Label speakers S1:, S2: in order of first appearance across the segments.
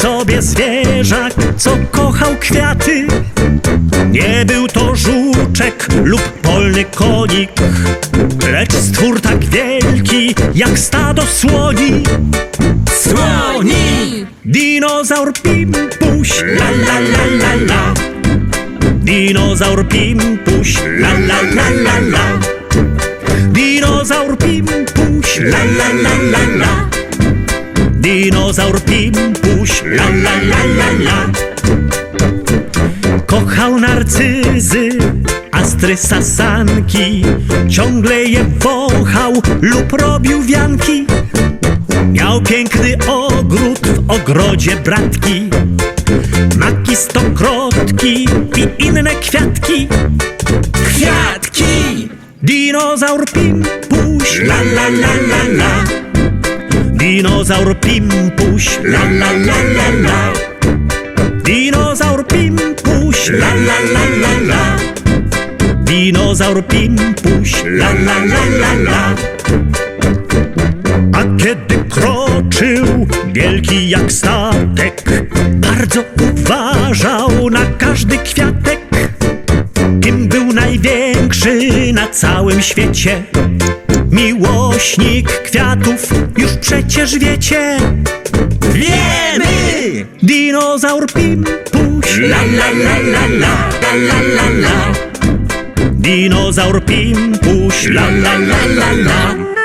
S1: sobie zwierzak, co kochał kwiaty. Nie był to żuczek lub polny konik, lecz stwór tak wielki jak stado słoni.
S2: Słoni!
S1: Dinozaur Pimpuś, la la la la la. Dinozaur Pimpuś, la la la la la. Dinozaur Pimpuś, la la la la la. Dinozaur Pimpuś, la la la la la. Kochał narcyzy, astry sasanki, ciągle je wąchał lub robił wianki. Miał piękny ogród w ogrodzie bratki, maki stokrotki i inne kwiatki.
S2: Kwiatki!
S1: Dinozaur Pimpuś, la la la la la. Dinozaur Pimpuś, la la la la la. Dinozaur Pimpuś, la la la la la. Dinozaur Pimpuś, la la la la la. A kiedy kroczył wielki jak statek, bardzo uważał na każdy kwiatek. Kim był największy na całym świecie? Miłośnik kwiatów, już przecież wiecie.
S2: Wiemy!
S1: Dinozaur Pimpuś, la la la la la, la la la la. Dinozaur Pimpuś, la la la la la.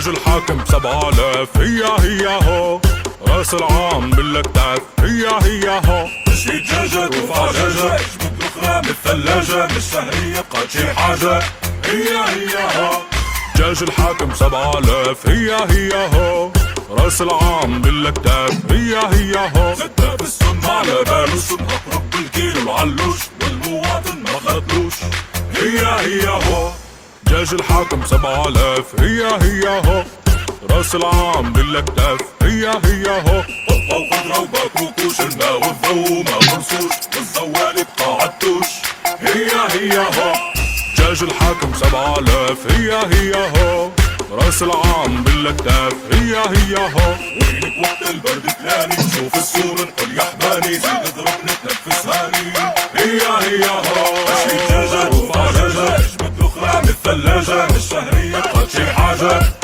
S3: جيش الحاكم سبعة آلاف هي هي هو. رأس العام بالأكتاف هي هي هو.
S4: شي دجاجة ترفع دجاجة جبت الأخرى من الثلاجة مش سهل يبقى شي حاجة. هي هي ها
S3: جيش الحاكم سبعة آلاف هي هي هو. رأس العام بالأكتاف هي هي هو.
S4: ستة بالسم على باله سم أقرب بالكيلو العلوش والمواطن ما خدلوش هي هي هو.
S3: جيش الحاكم سبعة آلاف. هي هي هو. رأس العام بالاكتاف هي هي هو.
S4: قطة وقدرة وباكوكوش الماء والضو ما مرسوش والزوال يبقى عالتوش هي هي هو.
S3: جيش الحاكم سبعة آلاف. هي هي هو. رأس العام بالاكتاف هي هي هو.
S4: وينك وقت البرد تلاني نشوف السور يا حباني. زيد اضرب نتنفس هاني هي هي ها الثلاجة مش شهرية الشهرية شي حاجة